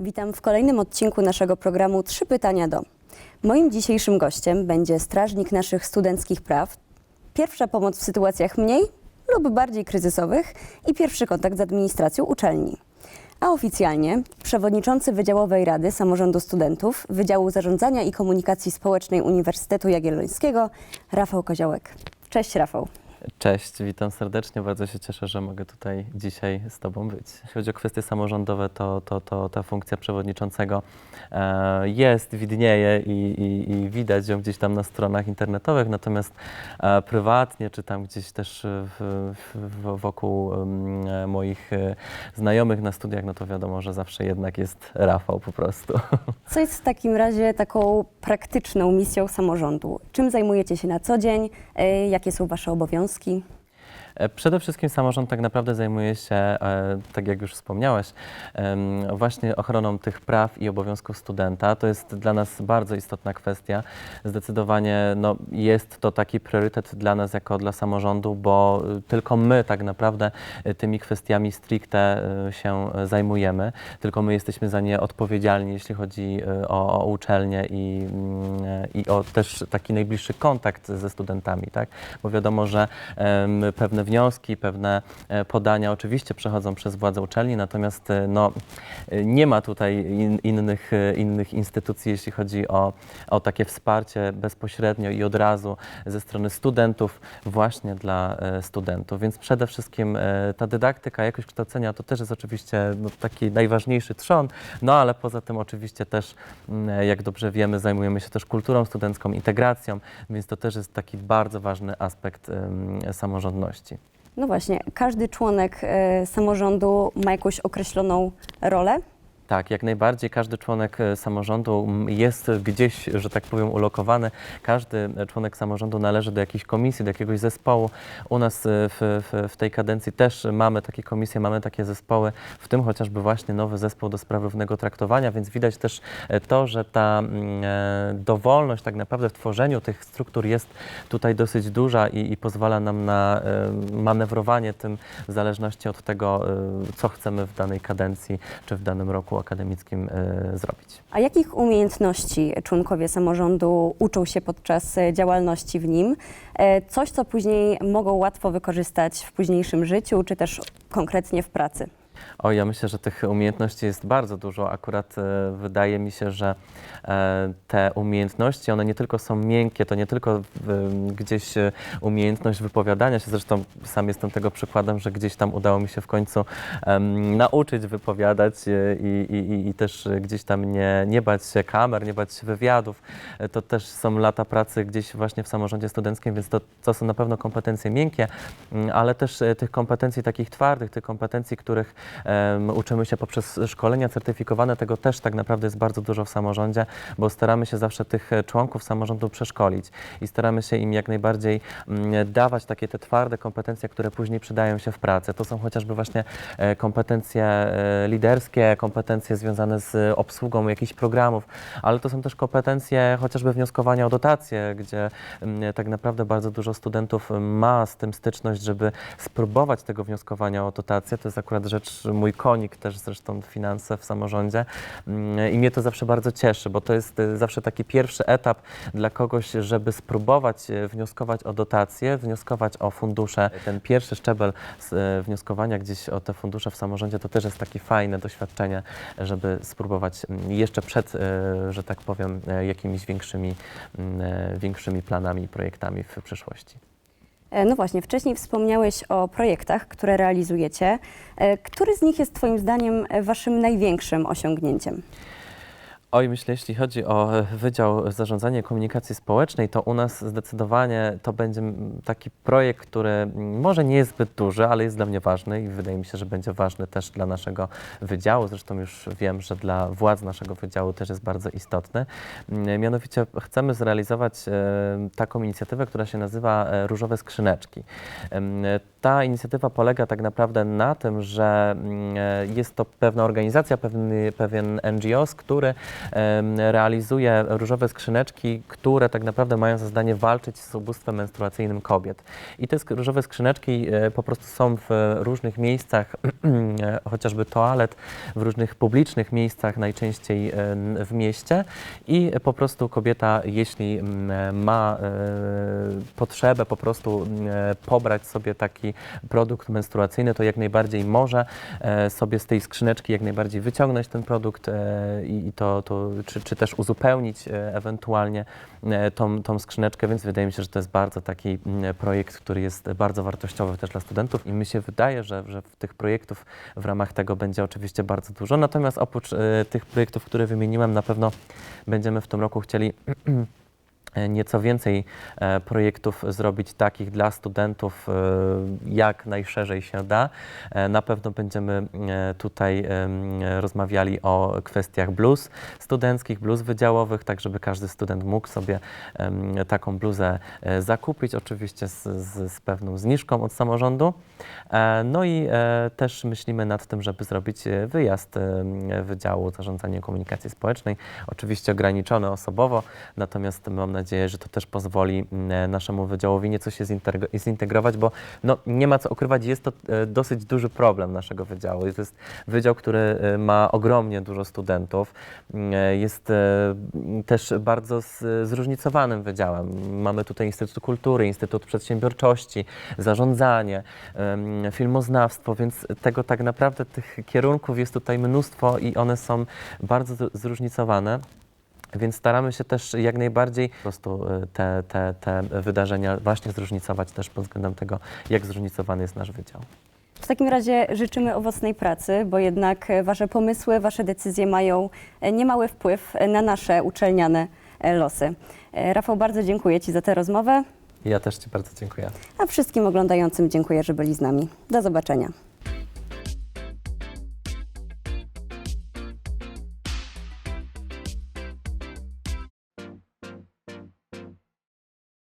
Witam w kolejnym odcinku naszego programu Trzy pytania do. Moim dzisiejszym gościem będzie strażnik naszych studenckich praw, pierwsza pomoc w sytuacjach mniej lub bardziej kryzysowych i pierwszy kontakt z administracją uczelni. A oficjalnie przewodniczący Wydziałowej Rady Samorządu Studentów Wydziału Zarządzania i Komunikacji Społecznej Uniwersytetu Jagiellońskiego Rafał Koziołek. Cześć Rafał. Cześć, witam serdecznie. Bardzo się cieszę, że mogę tutaj dzisiaj z Tobą być. Jeśli chodzi o kwestie samorządowe, to, to, to ta funkcja przewodniczącego e, jest, widnieje i, i, i widać ją gdzieś tam na stronach internetowych, natomiast e, prywatnie, czy tam gdzieś też w, w, wokół e, moich e, znajomych na studiach, no to wiadomo, że zawsze jednak jest Rafał po prostu. Co jest w takim razie taką praktyczną misją samorządu? Czym zajmujecie się na co dzień? E, Jakie są Wasze obowiązki? E, Przede wszystkim samorząd tak naprawdę zajmuje się, e, tak jak już wspomniałeś, właśnie ochroną tych praw i obowiązków studenta. To jest dla nas bardzo istotna kwestia. Zdecydowanie no, jest to taki priorytet dla nas jako dla samorządu, bo y, tylko my tak naprawdę y, tymi kwestiami stricte y, się zajmujemy. Tylko my jesteśmy za nie odpowiedzialni, jeśli chodzi o, o uczelnię i, mm, i o też taki najbliższy kontakt ze studentami, tak? Bo wiadomo, że em, pewne wnioski, pewne e, podania oczywiście przechodzą przez władze uczelni, natomiast e, no, e, nie ma tutaj in, innych, innych instytucji, jeśli chodzi o, o takie wsparcie bezpośrednio i od razu ze strony studentów właśnie dla studentów. Więc przede wszystkim ta dydaktyka, jakość kształcenia to też jest oczywiście no, taki najważniejszy trzon, no ale poza tym oczywiście też, mm, jak dobrze wiemy, zajmujemy się też kulturą studencką, integracją, więc to też jest taki bardzo ważny aspekt samorządności. No właśnie, każdy członek e, samorządu ma jakąś określoną rolę. Tak, jak najbardziej każdy członek e, samorządu jest gdzieś, że tak powiem, ulokowany. Każdy e, członek samorządu należy do jakiejś komisji, do jakiegoś zespołu. U nas e, w, w, w tej kadencji też mamy takie komisje, mamy takie zespoły, w tym chociażby właśnie nowy zespół do spraw równego traktowania, więc widać też to, że ta dowolność tak naprawdę w tworzeniu tych struktur jest tutaj dosyć duża i, i pozwala nam na manewrowanie tym w zależności od tego, co chcemy w danej kadencji czy w danym roku akademickim e, zrobić. A jakich umiejętności członkowie samorządu uczą się podczas e, działalności w nim? E, Coś, co później mogą łatwo wykorzystać w późniejszym życiu, czy też konkretnie w pracy. O, ja myślę, że tych umiejętności jest bardzo dużo. Akurat e, wydaje mi się, że e, te umiejętności, one nie tylko są miękkie, to nie tylko gdzieś e, umiejętność wypowiadania się, zresztą sam jestem tego przykładem, że gdzieś tam udało mi się w końcu nauczyć wypowiadać i, też gdzieś tam nie, nie bać się kamer, nie bać się wywiadów. To też są lata pracy gdzieś właśnie w samorządzie studenckim, więc to, to są na pewno kompetencje miękkie, ale też tych kompetencji takich twardych, tych kompetencji, których uczymy się poprzez szkolenia certyfikowane, tego też tak naprawdę jest bardzo dużo w samorządzie, bo staramy się zawsze tych e, członków samorządu przeszkolić i staramy się im jak najbardziej mm, dawać takie te twarde kompetencje, które później przydają się w pracy. To są chociażby właśnie e, kompetencje e, liderskie, kompetencje związane z obsługą jakichś programów, ale to są też kompetencje chociażby wnioskowania o dotacje, gdzie mm, tak naprawdę bardzo dużo studentów ma z tym styczność, żeby spróbować tego wnioskowania o dotację. To jest akurat rzecz, mój konik też zresztą finanse w samorządzie Mm, i mnie to zawsze bardzo cieszy, bo to jest e, zawsze taki pierwszy etap dla kogoś, żeby spróbować e, wnioskować o dotacje, wnioskować o fundusze. Ten pierwszy szczebel e, wnioskowania gdzieś o te fundusze w samorządzie to też jest takie fajne doświadczenie, żeby spróbować mm, jeszcze przed, że tak powiem, jakimiś większymi, mm, większymi planami i projektami w przyszłości. E, No właśnie, wcześniej wspomniałeś o projektach, które realizujecie. E, Który z nich jest Twoim zdaniem Waszym największym osiągnięciem? Oj, myślę, jeśli chodzi o e, Wydział Zarządzania Komunikacji Społecznej, to u nas zdecydowanie to będzie taki projekt, który może nie jest zbyt duży, ale jest dla mnie ważny i wydaje mi się, że będzie ważny też dla naszego wydziału. Zresztą już wiem, że dla władz naszego wydziału też jest bardzo istotny. Mianowicie chcemy zrealizować e, taką inicjatywę, która się nazywa e, Różowe Skrzyneczki. Ta inicjatywa polega tak naprawdę na tym, że jest to pewna organizacja, pewny, pewien NGOs, który realizuje różowe skrzyneczki, które tak naprawdę mają za zadanie walczyć z ubóstwem menstruacyjnym kobiet. I te różowe skrzyneczki e, po prostu są w różnych miejscach, chociażby toalet, w różnych publicznych miejscach, najczęściej e, w mieście. I po prostu kobieta, jeśli ma e, potrzebę po prostu pobrać sobie taki produkt menstruacyjny, to jak najbardziej może sobie z tej skrzyneczki jak najbardziej wyciągnąć ten produkt i to, to czy, czy też uzupełnić e, ewentualnie e, tą, tą skrzyneczkę, więc wydaje mi się, że to jest bardzo taki projekt, który jest bardzo wartościowy też dla studentów i mi się wydaje, że, że tych projektów w ramach tego będzie oczywiście bardzo dużo. Natomiast oprócz e, tych projektów, które wymieniłem, na pewno będziemy w tym roku chcieli nieco więcej e, projektów zrobić takich dla studentów, e, jak najszerzej się da. E, Na pewno będziemy e, tutaj rozmawiali o kwestiach bluz studenckich, bluz wydziałowych, tak żeby każdy student mógł sobie taką bluzę e, zakupić, oczywiście z, z, z pewną zniżką od samorządu. E, No i e, też myślimy nad tym, żeby zrobić e, wyjazd Wydziału Zarządzania Komunikacji Społecznej, oczywiście ograniczony osobowo, natomiast mam nadzieję, że to też pozwoli mm, naszemu wydziałowi nieco się zinteg- zintegrować, bo no, nie ma co ukrywać, jest to e, dosyć duży problem naszego wydziału. To jest wydział, który e, ma ogromnie dużo studentów, Mm, e, jest też bardzo zróżnicowanym wydziałem. Mamy tutaj Instytut Kultury, Instytut Przedsiębiorczości, zarządzanie, filmoznawstwo, więc tego tak naprawdę tych kierunków jest tutaj mnóstwo i one są bardzo zróżnicowane. Więc staramy się też jak najbardziej po prostu e, te, te, te wydarzenia właśnie zróżnicować też pod względem tego, jak zróżnicowany jest nasz wydział. W takim razie życzymy owocnej pracy, bo jednak e, Wasze pomysły, Wasze decyzje mają e, niemały wpływ na nasze uczelniane losy. Rafał, bardzo dziękuję Ci za tę rozmowę, ja też Ci bardzo dziękuję. a wszystkim oglądającym dziękuję, że byli z nami. Do zobaczenia.